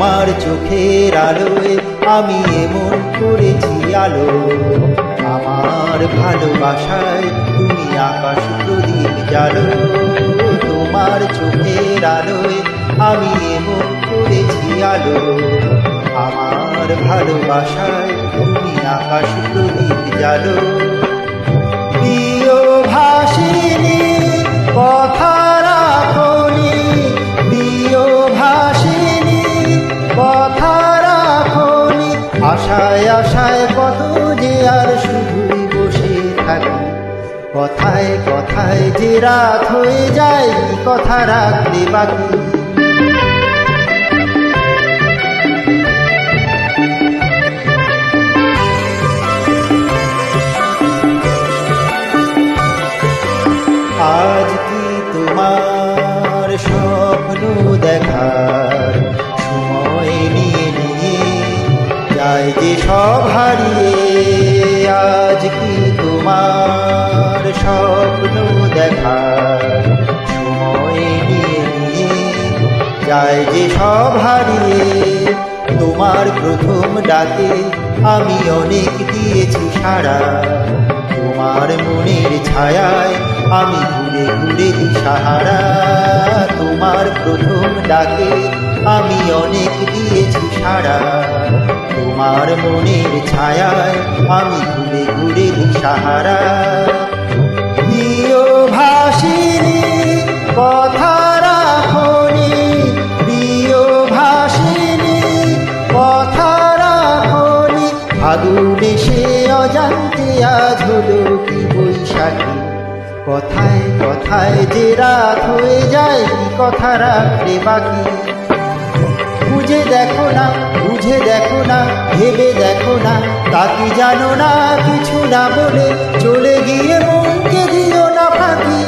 তোমার চোখের আলোয় আমি এমন করেছি আলো। আমার ভালোবাসায় তুমি আকাশ প্রদীপ জালো তোমার চোখের আলোয় আমি এমন করেছি আলো। আমার ভালোবাসায় তুমি আকাশ প্রদীপ জালো আশায় কত যে আর শুধুই বসে থাকি। কথায় কথায় যে রাত হয়ে যায় কথা রাখলে বাকি? যায় যে সব হারিয়ে। তোমার প্রথম ডাকে আমি অনেক দিয়েছি সারা তোমার মনের ছায়ায় আমি ঘুরে ঘুরে দিশাহারা তোমার প্রথম ডাকে আমি অনেক দিয়েছি সারা তোমার মনের ছায়ায় আমি ঘুরে ঘুরে দিশাহারা সে অজান্তে আজ কি বৈশাখী? কথায় কথায় যে রাত হয়ে যায়, কি কথা রাখলে বাকি? বুঝে দেখো না, বুঝে দেখো না, ভেবে দেখো না, তা কি জানো না, কিছু না বলে চলে গিয়ে মনকে দিও না ফাঁকি?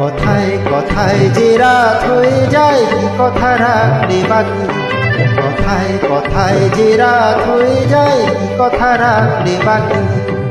কথায় কথায় যে রাত হয়ে যায়, কি কথা রাখলে বাকি? কথায় কথায় যে রাত হয়ে যায় কথা রাখলে বাকি।